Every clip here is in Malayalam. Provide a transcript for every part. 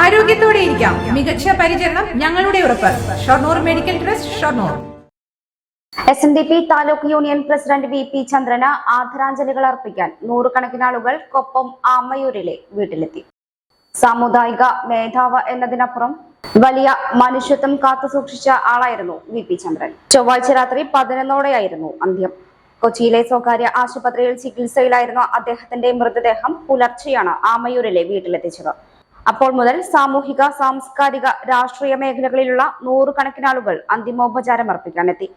ആരോഗ്യത്തോടെ ഇരിക്കാം. മികച്ച പരിചരണം ഞങ്ങളുടെ ഉറപ്പ്. Shoranur medical trust Shoranur. S N D P taluk union president V P ചന്ദ്രന് ആദരാഞ്ജലികൾ അർപ്പിക്കാൻ നൂറുകണക്കിന് ആളുകൾ കൊപ്പം ആമയൂരിലെ വീട്ടിലെത്തി. സാമുദായിക മേധാവ് എന്നതിനപ്പുറം വലിയ മനുഷ്യത്വം കാത്തുസൂക്ഷിച്ച ആളായിരുന്നു വി പി ചന്ദ്രൻ. ചൊവ്വാഴ്ച രാത്രി പതിനൊന്നോടെയായിരുന്നു അന്ത്യം. കൊച്ചിയിലെ സ്വകാര്യ ആശുപത്രിയിൽ ചികിത്സയിലായിരുന്ന അദ്ദേഹത്തിന്റെ മൃതദേഹം പുലർച്ചെയാണ് ആമയൂരിലെ വീട്ടിലെത്തിച്ചത്. അപ്പോൾ മുതൽ സാമൂഹിക സാംസ്കാരിക രാഷ്ട്രീയ മേഖലകളിലുള്ള നൂറുകണക്കിന് ആളുകൾ അന്തിമോപചാരം അർപ്പിക്കാനെത്തി.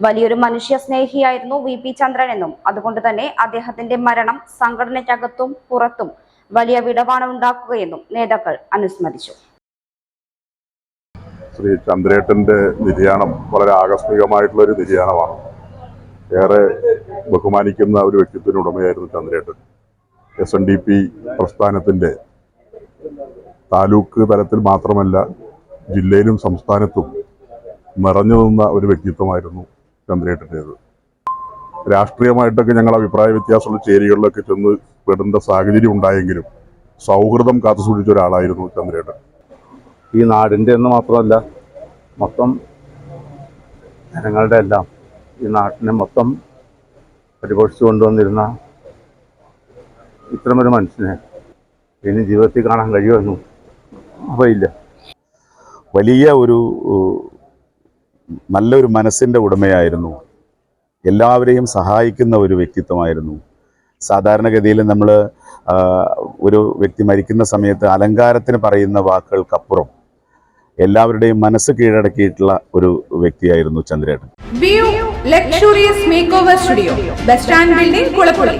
വലിയൊരു മനുഷ്യ സ്നേഹിയായിരുന്നു വി പി ചന്ദ്രൻ എന്നും അതുകൊണ്ട് തന്നെ അദ്ദേഹത്തിന്റെ മരണം സംഘടനയ്ക്കകത്തും പുറത്തും വലിയ വിടവാണ് ഉണ്ടാക്കുകയെന്നും നേതാക്കൾ അനുസ്മരിച്ചു. ശ്രീ ചന്ദ്രേട്ടന്റെ നിര്യാണം വളരെ ആകസ്മികമായിട്ടുള്ള ഒരു നിര്യാണമാണ്. ഏറെ ബഹുമാനിക്കുന്ന ഒരു വ്യക്തിത്വത്തിന് ഉടമയായിരുന്നു ചന്ദ്രേട്ടൻ. എസ് എൻ ഡി പി പ്രസ്ഥാനത്തിന്റെ താലൂക്ക് തലത്തിൽ മാത്രമല്ല ജില്ലയിലും സംസ്ഥാനത്തും നിറഞ്ഞു നിന്ന ഒരു വ്യക്തിത്വമായിരുന്നു ചന്ദ്രേട്ടന്റേത്. രാഷ്ട്രീയമായിട്ടൊക്കെ ഞങ്ങൾ അഭിപ്രായ വ്യത്യാസമുള്ള ചേരികളിലൊക്കെ ചെന്ന് പെടേണ്ട സാഹചര്യം ഉണ്ടായെങ്കിലും സൗഹൃദം കാത്തുസൂക്ഷിച്ച ഒരാളായിരുന്നു ചന്ദ്രേട്ടൻ. ഈ നാടിന്റെ എന്ന് മാത്രമല്ല മൊത്തം ജനങ്ങളുടെ എല്ലാം ഈ നാട്ടിനെ മൊത്തം പരിപോഷിച്ചു കൊണ്ടുവന്നിരുന്ന ഇത്തരമൊരു മനുഷ്യനെ ഇനി ജീവിതത്തിൽ കാണാൻ കഴിയുമെന്നും അറിയില്ല വലിയ ഒരു നല്ലൊരു മനസ്സിന്റെ ഉടമയായിരുന്നു. എല്ലാവരെയും സഹായിക്കുന്ന ഒരു വ്യക്തിത്വമായിരുന്നു. സാധാരണഗതിയിൽ നമ്മൾ ഒരു വ്യക്തി മരിക്കുന്ന സമയത്ത് അലങ്കാരത്തിന് പറയുന്ന വാക്കുകൾക്കപ്പുറം എല്ലാവരുടെയും മനസ്സ് കീഴടക്കിയിട്ടുള്ള ഒരു വ്യക്തിയായിരുന്നു ചന്ദ്രേട്ടൻ. Luxurious make over studio bus stand building Kulappully